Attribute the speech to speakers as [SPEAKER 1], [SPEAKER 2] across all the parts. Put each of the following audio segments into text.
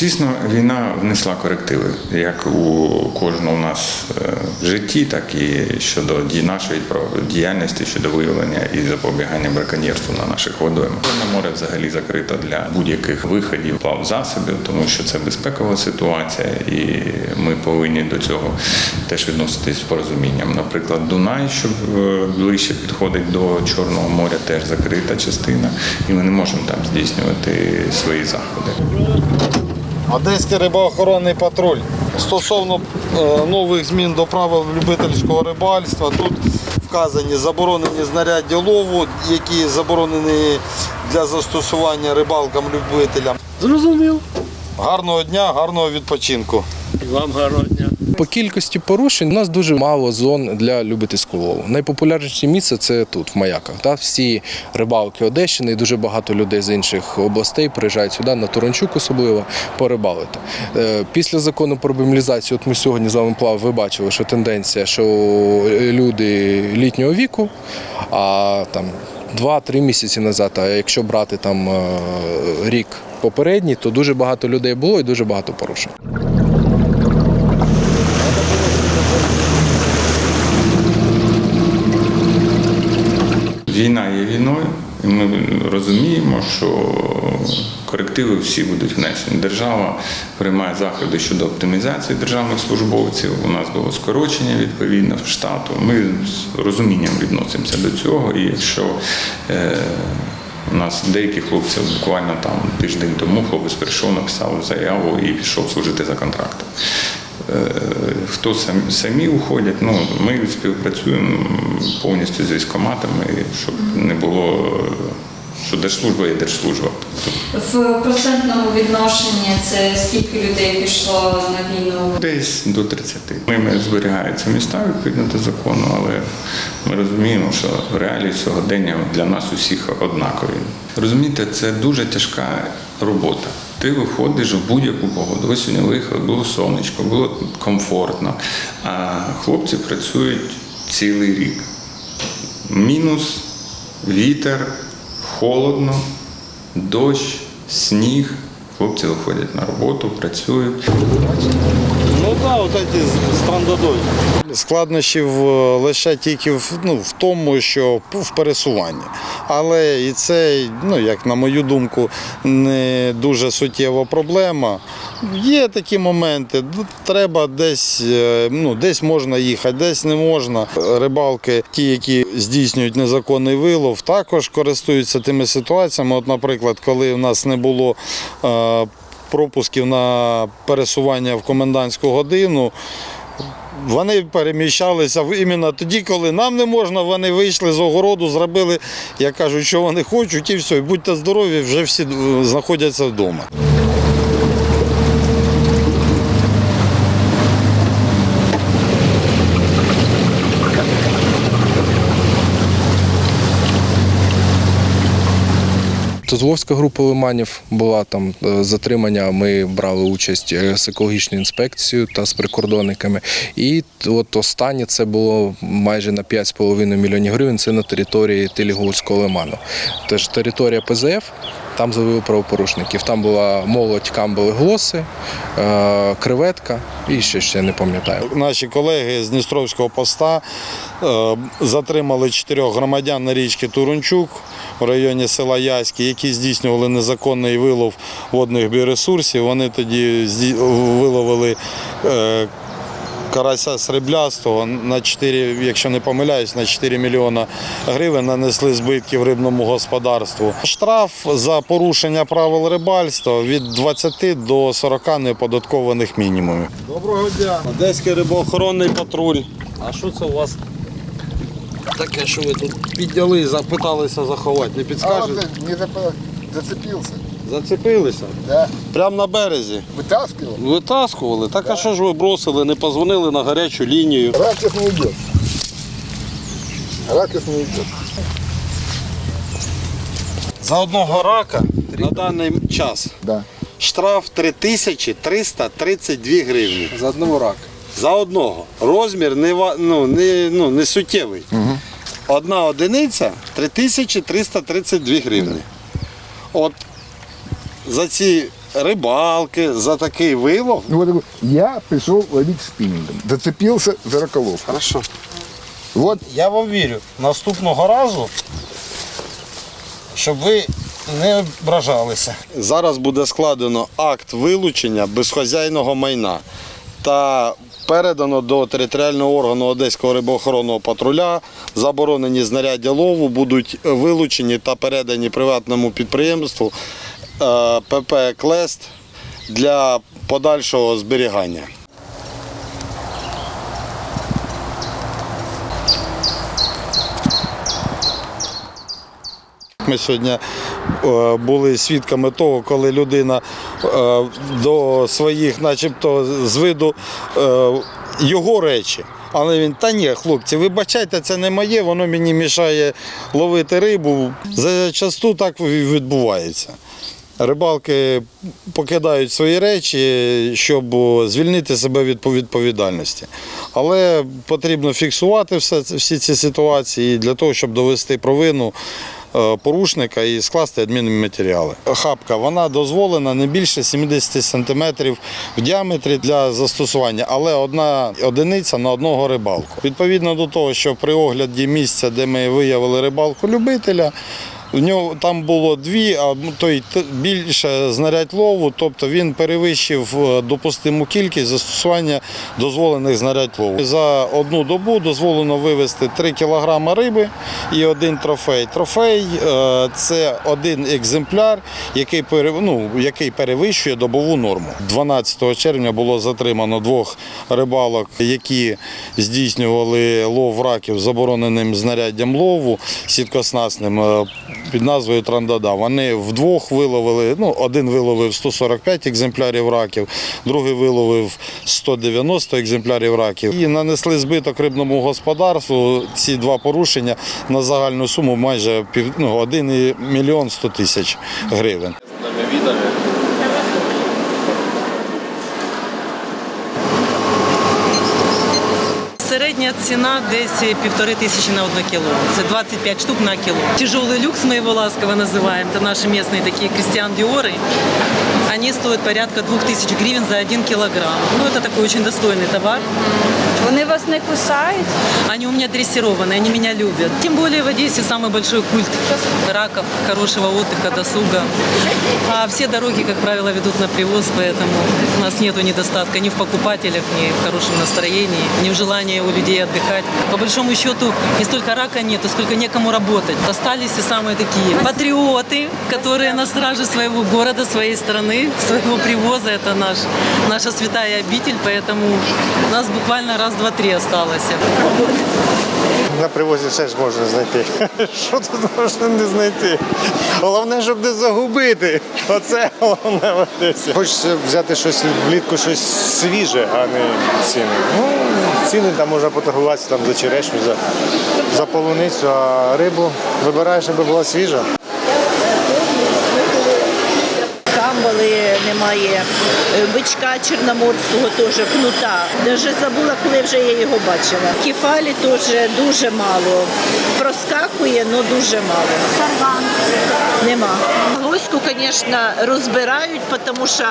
[SPEAKER 1] Звісно, війна внесла корективи, як у кожного у нас е, в житті, так і щодо нашої діяльності щодо виявлення і запобігання браконьєрству на наших водоймах. Чорне море взагалі закрито для будь-яких виходів плав засобів, тому що це безпекова ситуація, і ми повинні до цього теж відноситись з порозумінням. Наприклад, Дунай, що е, ближче підходить до Чорного моря, теж закрита частина, і ми не можемо там здійснювати свої заходи.
[SPEAKER 2] Одеський рибоохоронний патруль. Стосовно е, нових змін до правил любительського рибальства, тут вказані заборонені знаряддя лову, які заборонені для застосування рибалкам-любителям.
[SPEAKER 3] Зрозумів.
[SPEAKER 2] Гарного дня, гарного відпочинку.
[SPEAKER 3] І вам гарного дня.
[SPEAKER 4] По кількості порушень у нас дуже мало зон для любительського лову. Найпопулярніше місце це тут, в маяках. Та всі рибалки Одещини і дуже багато людей з інших областей приїжджають сюди, на Туранчук особливо, порибалити. Е, Після закону про мобілізацію, от ми сьогодні з вами плав, ви бачили, що тенденція, що люди літнього віку, а там. Два-три місяці назад, а якщо брати там е, рік попередній, то дуже багато людей було і дуже багато порушень.
[SPEAKER 1] Війна є війною, і ми розуміємо, що корективи всі будуть внесені. Держава приймає заходи щодо оптимізації державних службовців. У нас було скорочення відповідно штату. Ми з розумінням відносимося до цього. І якщо е, у нас деякі хлопці буквально там тиждень тому хлопець прийшов, написав заяву і пішов служити за контрактом. Е, Хто самі, самі уходять, ну ми співпрацюємо повністю з військоматами, щоб не було, що держслужба є держслужба.
[SPEAKER 5] В процентному відношенні це скільки людей пішло на війну?
[SPEAKER 1] Десь до 30. Ними зберігаються міста відповідно до закону, але ми розуміємо, що реалії сьогодення для нас усіх однакові. Розумієте, це дуже тяжка робота. Ти виходиш в будь-яку погоду. Ви сьогодні виїхали, було сонечко, було комфортно. А хлопці працюють цілий рік. Мінус, вітер, холодно, дощ, сніг. Хлопці виходять на роботу, працюють.
[SPEAKER 2] Ну от ці страндадой. Складнощів е, лише тільки в, ну, в тому, що в пересуванні. Але і це, ну, як на мою думку, не дуже суттєва проблема. Є такі моменти, ну, треба десь, е, ну, десь можна їхати, десь не можна. Рибалки, ті, які здійснюють незаконний вилов, також користуються тими ситуаціями. От, наприклад, коли в нас не було е, пропусків на пересування в комендантську годину. Вони переміщалися іменно тоді, коли нам не можна, вони вийшли з огороду, зробили, як кажуть, що вони хочуть, і все. І будьте здорові, вже всі е, знаходяться вдома.
[SPEAKER 4] Тузловська група лиманів була там е, затримання. Ми брали участь е, з екологічною інспекцією та з прикордонниками. І от останнє це було майже на 5,5 мільйонів гривень. Це на території Телігульського лиману. Теж територія ПЗФ. Там завели правопорушників. Там була молодь камбали глоси, е, креветка і ще ще не пам'ятаю.
[SPEAKER 2] Наші колеги з Дністровського поста е, затримали чотирьох громадян на річці Турунчук в районі села Яськи, які здійснювали незаконний вилов водних біоресурсів. Вони тоді виловили е, карася сріблястого на 4, якщо не помиляюсь, на 4 мільйона гривень нанесли збитків рибному господарству. Штраф за порушення правил рибальства від 20 до 40 неоподаткованих мінімумів. Доброго дня. Одеський рибоохоронний патруль. А що це у вас таке, що ви тут підняли і запиталися заховати? Не
[SPEAKER 6] А
[SPEAKER 2] підскажете?
[SPEAKER 6] вот не зап- зацепился.
[SPEAKER 2] Зацепилися?
[SPEAKER 6] Да.
[SPEAKER 2] Прямо на березі.
[SPEAKER 6] Вытаскивал.
[SPEAKER 2] Витаскували. Так а що ж ви бросили? Не позвонили на гарячу лінію.
[SPEAKER 6] Ракет не идет. Ракет не идет.
[SPEAKER 2] За одного рака на даний час
[SPEAKER 6] Да.
[SPEAKER 2] штраф 3332 гривні.
[SPEAKER 4] За одного рака.
[SPEAKER 2] За одного. Розмір не, ну, не, ну, не суттєвий. Одна одиниця 3332 гривні. От за ці рибалки, за такий вилов.
[SPEAKER 6] Ну, вот я пришел ловить спиннингом. Зацепился за раколовку.
[SPEAKER 2] Хорошо.
[SPEAKER 6] Вот
[SPEAKER 2] Я вам вірю. Наступного разу, щоб ви не ображалися. Зараз буде складено акт вилучення безхозяйного майна та передано до територіального органу Одеського рибоохоронного патруля. Заборонені знаряддя лову будуть вилучені та передані приватному підприємству ПП Клест для подальшого зберігання. Ми сьогодні е, були свідками того, коли людина е, до своїх, начебто, з виду е, його речі. Але він, та ні, хлопці, вибачайте, це не моє, воно мені мішає ловити рибу. Зачасту так відбувається. Рибалки покидають свої речі, щоб звільнити себе від відповідальності. Але потрібно фіксувати все, всі ці ситуації для того, щоб довести провину е, порушника і скласти адмінматеріали. Хапка вона дозволена не більше 70 см в діаметрі для застосування, але одна одиниця на одного рибалку. Відповідно до того, що при огляді місця, де ми виявили рибалку любителя, в нього там було дві, а той т- більше знарядь лову, тобто він перевищив е, допустиму кількість застосування дозволених знарядь лову. За одну добу дозволено вивезти 3 кг риби і один трофей. Трофей е, це один екземпляр, який, ну, який перевищує добову норму. 12 червня було затримано двох рибалок, які здійснювали лов раків забороненим знаряддям лову сіткоснастним е, під назвою Трандада. Вони вдвох виловили, ну, один виловив 145 екземплярів раків, другий виловив 190 екземплярів раків. І нанесли збиток рибному господарству ці два порушення на загальну суму майже пів, ну, 1 мільйон 100 тисяч гривень.
[SPEAKER 7] Середня ціна десь півтори тисячі на одне кіло. Це 25 штук на кіло. Тяжелый люкс мы его ласково называем. Это наши местные такие крестьян Диоры. Они стоят порядка 2000 гривен за один килограмм. Ну, это такой очень достойный товар.
[SPEAKER 5] Вони вас не кусають?
[SPEAKER 7] Они у меня дрессированные, они меня любят. Тем более в Одессе самый большой культ раков, хорошего отдыха, досуга. А все дороги, как правило, ведут на привоз, поэтому у нас нет недостатка ни в покупателях, ни в хорошем настроении, ни в желании у людей отдыхать. По большому счету, не столько рака нету, сколько некому работать. Остались и самые такие патриоты, которые на страже своего города, своей страны, своего привоза. Это наш, наша святая обитель, поэтому нас буквально раз, два, три осталось.
[SPEAKER 8] На привозі все ж можна знайти. Що тут можна не знайти? Головне, щоб не загубити. Оце головне в Одесі. Хочеться взяти щось влітку, щось свіже, а не ціни. Ну, ціни там можна поторгуватися там, за черешню, за, за полуницю, а рибу вибираєш, аби була свіжа.
[SPEAKER 9] камбали немає, е, бичка чорноморського теж, кнута. Даже забула, коли вже я його бачила. Кефалі теж дуже мало. Проскакує, але дуже мало. Сарван. Нема. Глоську, звісно, розбирають, тому що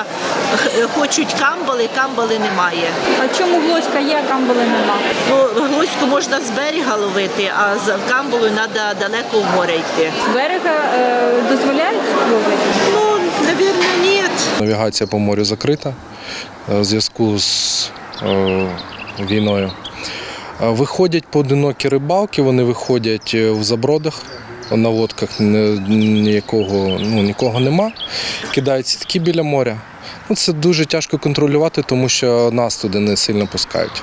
[SPEAKER 9] хочуть камбали, камбали немає.
[SPEAKER 5] А чому глоська є, а камбали нема?
[SPEAKER 9] Ну, глоську можна з берега ловити, а з камбалою треба далеко в море йти.
[SPEAKER 5] З берега е, дозволяють ловити?
[SPEAKER 9] Ну, мабуть, ні.
[SPEAKER 4] Навігація по морю закрита е, в зв'язку з е, війною. Е, Виходять поодинокі рибалки, вони виходять в забродах. На лодках ніякого, ну, нікого нема. Кидають сітки біля моря. Ну, це дуже тяжко контролювати, тому що нас туди не сильно пускають.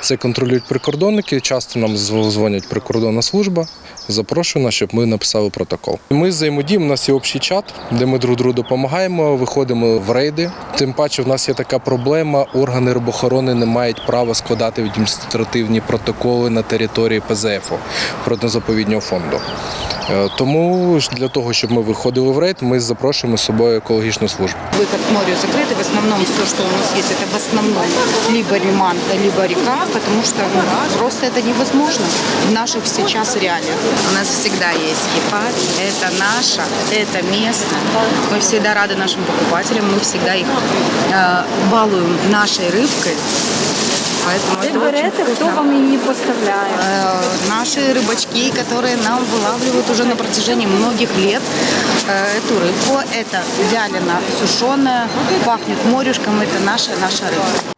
[SPEAKER 4] Це контролюють прикордонники, часто нам дзвонять прикордонна служба, запрошує нас, щоб ми написали протокол. Ми взаємодіємо, у нас є общий чат, де ми друг другу допомагаємо, виходимо в рейди. Тим паче, в нас є така проблема: органи рибохорони не мають права складати адміністративні протоколи на території ПЗФу природно-заповіднього фонду. Е, Тому ж для того, щоб ми виходили в рейд, ми запрошуємо з собою екологічну службу.
[SPEAKER 10] Выход к морю закрытый. В основном все, что у нас есть, это в основном либо лиман, либо река, потому что ну, просто это невозможно в наших сейчас реалиях. У нас всегда есть кефаль. Это наше, это местное. Мы всегда рады нашим покупателям. Мы всегда их э, балуем нашей рыбкой. Поэтому это очень вкусно.
[SPEAKER 11] вам її поставляє?
[SPEAKER 10] Э, наши рыбачки, которые нам вылавливают уже на протяжении многих лет э, эту рыбку. Это вялено сушеная, пахнет морюшком. Это наша наша рыба.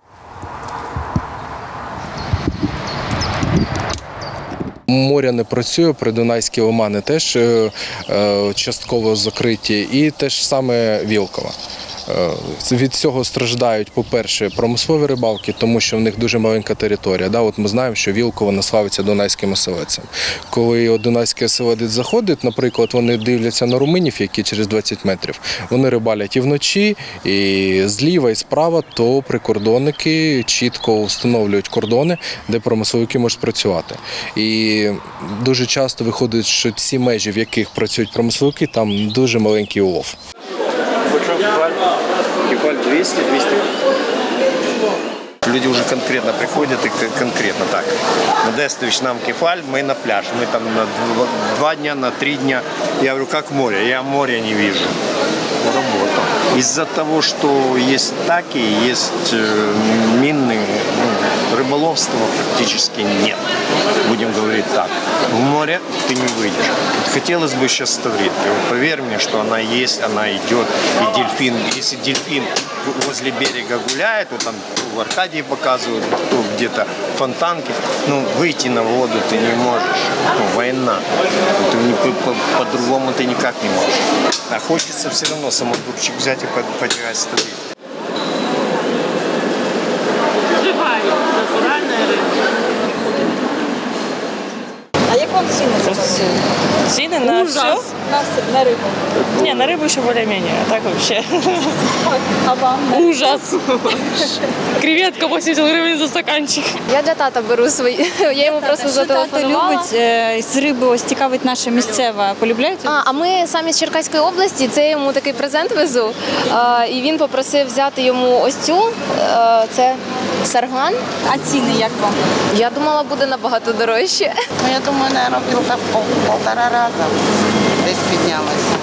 [SPEAKER 4] Моря не працює, придунайські лимани теж е, е, частково закриті, і теж саме Вілково. Е, Від цього страждають, по-перше, промислові рибалки, тому що в них дуже маленька територія. Да? От ми знаємо, що Вілково не славиться дунайським оселедцем. Коли дунайський оселедець заходить, наприклад, вони дивляться на руминів, які через 20 метрів. Вони рибалять і вночі, і зліва, і справа, то прикордонники чітко встановлюють кордони, де промисловики можуть працювати. І дуже часто виходить, що ці межі, в яких працюють промисловики, там дуже маленький улов.
[SPEAKER 8] Кефаль 200, 200. Люди уже конкретно приходят и конкретно так. Модестович нам кефаль, мы на пляж. Мы там на дв- два дня, на три дня. Я говорю, как море? Я моря не вижу. Работа. Из-за того, что есть таки, есть э, минные, ну, рыболовства практически нет. Будем говорить так. В море ты не выйдешь. Хотелось бы сейчас ставритки. Поверь мне, что она есть, она идет. И дельфин, если дельфин возле берега гуляет, вот там в Аркадии показывают, то где-то фонтанки, ну, выйти на воду ты не можешь. Ну, война. Ты не, по- по- по-другому ты никак не можешь. А хочется все равно самодурчик взять и под- подирать ставритки.
[SPEAKER 12] А як вам ціни за
[SPEAKER 13] Цены на все?
[SPEAKER 12] на, на рибу?
[SPEAKER 13] Не, на рыбу еще более-менее, а так вообще.
[SPEAKER 12] А вам?
[SPEAKER 13] Ужас. Креветка 80 гривен за стаканчик.
[SPEAKER 11] Я для тата беру свої. Я йому просто зателефонувала.
[SPEAKER 10] любить е, з риби, ось цікавить наша місцева. Полюбляєте?
[SPEAKER 11] А, а ми самі з Черкаської області, це йому такий презент везу. І він попросив взяти йому ось цю. е, це сарган.
[SPEAKER 10] А ціни як вам?
[SPEAKER 11] Я думала, буде набагато дорожче.
[SPEAKER 12] Ну, я думаю, наверное, пів- пол- полтора раза десь піднялася.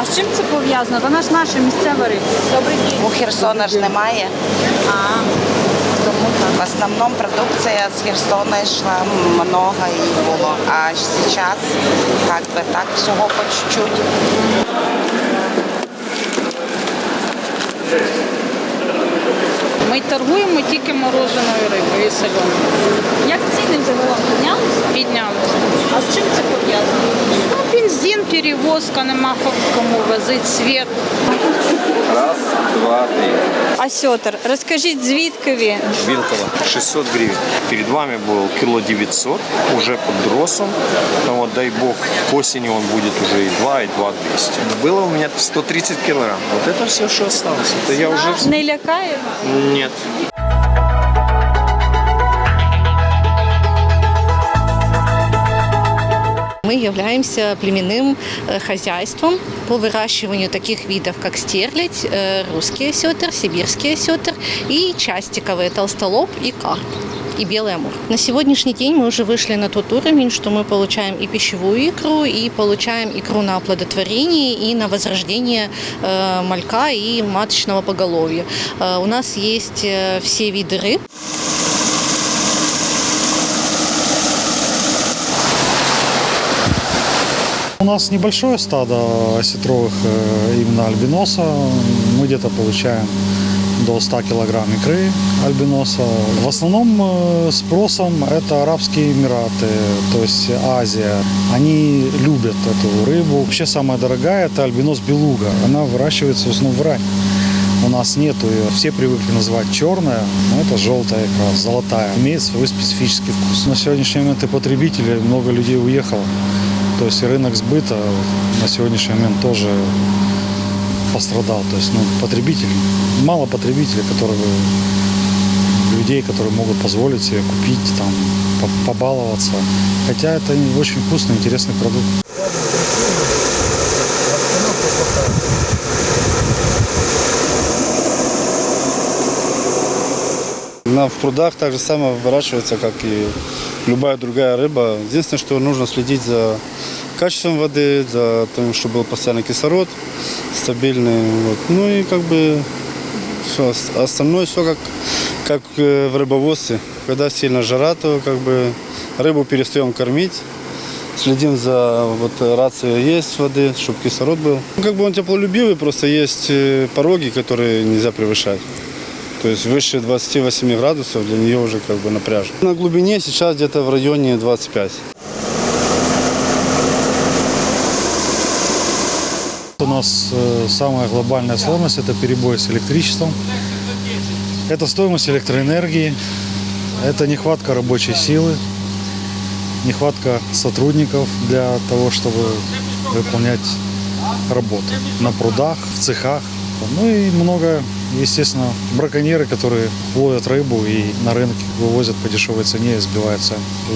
[SPEAKER 10] А з чим це пов'язано? Вона ж наша місцева риба. Добрий день.
[SPEAKER 12] У Херсона ж немає.
[SPEAKER 10] А, тому так.
[SPEAKER 12] В основному продукція з Херсона йшла много і було. А зараз как би так всього по чуть-чуть.
[SPEAKER 10] Ми торгуємо тільки мороженою рибою і соленою. Як ціни загалом піднялися? Піднялися. А з чим це пов'язано? Ну, бензин, перевозка, нема кому возити, світ.
[SPEAKER 8] Раз, два, три.
[SPEAKER 10] А сьотер, розкажіть, звідки він?
[SPEAKER 8] Вилково 600 гривен. Перед вами был кило 900, уже под росом. Но вот дай бог, к осени он будет уже и 2, и 2 200. Было у меня 130 килограмм. Вот это все, что осталось. Это я уже...
[SPEAKER 10] Не лякає?
[SPEAKER 8] Нет.
[SPEAKER 14] Мы являемся племенным э, хозяйством по выращиванию таких видов, как стерлядь, э, русский осетр, сибирский осетр и частиковые толстолоб и карп и белый амур. На сегодняшний день мы уже вышли на тот уровень, что мы получаем и пищевую икру, и получаем икру на оплодотворение и на возрождение э, малька и маточного поголовья. Э, у нас есть э, все виды рыб.
[SPEAKER 15] Нас небольшое стадо осетровых э, именно альбиноса. Мы где-то получаем до 100 килограмм икры альбиноса. В основном э, спросом это Арабские Эмираты, то есть Азия. Они любят эту рыбу. Вообще самая дорогая это альбинос белуга. Она выращивается в основном в Иране. У нас нету ее. Все привыкли называть черная, но это желтая икра, золотая. Имеет свой специфический вкус. На сегодняшний момент и потребители, много людей уехало. То есть рынок сбыта на сегодняшний момент тоже пострадал. То есть ну, потребителей, мало потребителей, которые людей, которые могут позволить себе купить, там, по- побаловаться. Хотя это очень вкусный, интересный продукт.
[SPEAKER 16] Она в прудах так же само выращивается, как и любая другая рыба. Единственное, что нужно следить за качеством воды, за тем, чтобы был постоянный кислород стабильный. Вот. Ну и как бы все, остальное все как, как э, в рыбоводстве. Когда сильно жара, то как бы рыбу перестаем кормить. Следим за вот рацией есть воды, чтобы кислород был. Ну, как бы он теплолюбивый, просто есть э, пороги, которые нельзя превышать. То есть выше 28 градусов для нее уже как бы напряжно. На глубине сейчас где-то в районе 25.
[SPEAKER 15] нас э, самая глобальная сложность – это перебой с электричеством. Это стоимость электроэнергии, это нехватка рабочей силы, нехватка сотрудников для того, чтобы выполнять работу на прудах, в цехах. Ну и много, естественно, браконьеры, которые ловят рыбу и на рынке вывозят по дешевой цене и сбивают.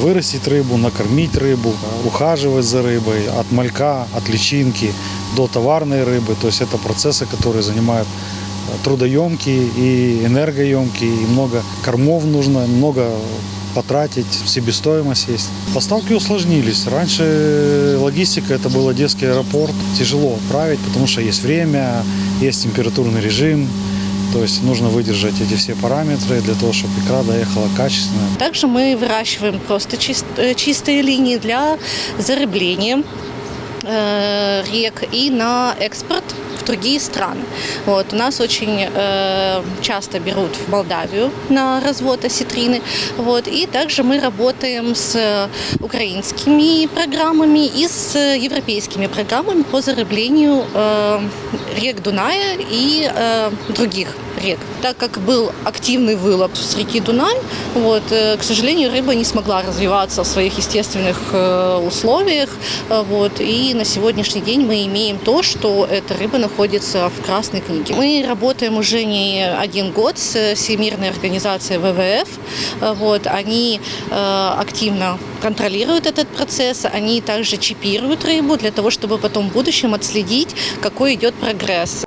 [SPEAKER 15] Вырастить рыбу, накормить рыбу, ухаживать за рыбой от малька, от личинки до товарной рыбы. То есть это процессы, которые занимают э, трудоемкие и энергоемкие, и много кормов нужно, много потратить, себестоимость есть. Поставки усложнились. Раньше логистика это был Одесский аэропорт. Тяжело отправить, потому что есть время, есть температурный режим. То есть нужно выдержать эти все параметры для того, чтобы икра доехала качественно.
[SPEAKER 14] Также мы выращиваем просто чис- э, чистые линии для зарыбления э, рек и на экспорт Другие страны. Вот. У нас очень э, часто берут в Молдавию на развод осетрины. Вот. И также мы работаем с украинскими программами и с европейскими программами по зарыблению э, рек Дуная и э, других рек. Так как был активный вылов с реки Дунай, вот, э, к сожалению, рыба не смогла развиваться в своих естественных э, условиях. Э, Вот, и на сегодняшний день мы имеем то, что эта рыба находится в Красной книге. Мы работаем уже не один год с Всемирной организацией ВВФ. Э, Вот, они э, активно контролируют этот процесс, они также чипируют рыбу для того, чтобы потом в будущем отследить, какой идет прогресс.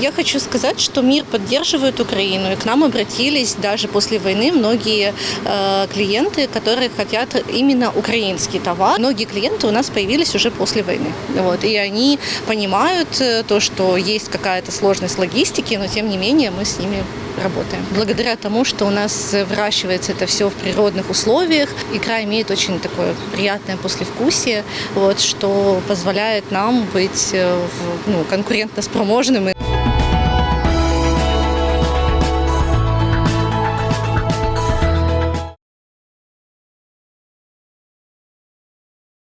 [SPEAKER 14] Я хочу сказать, что мир поддерживает Украину, и к нам обратились даже после войны многие э, клиенты, которые хотят именно украинский товар. Многие клиенты у нас появились уже после войны. Вот, и они понимают э, то, что есть какая-то сложность логистики, но тем не менее мы с ними работаем. Благодаря тому, что у нас выращивается это все в природных условиях, икра имеет очень такое приятное послевкусие, вот, что позволяет нам быть э, ну, конкурентно спроможными.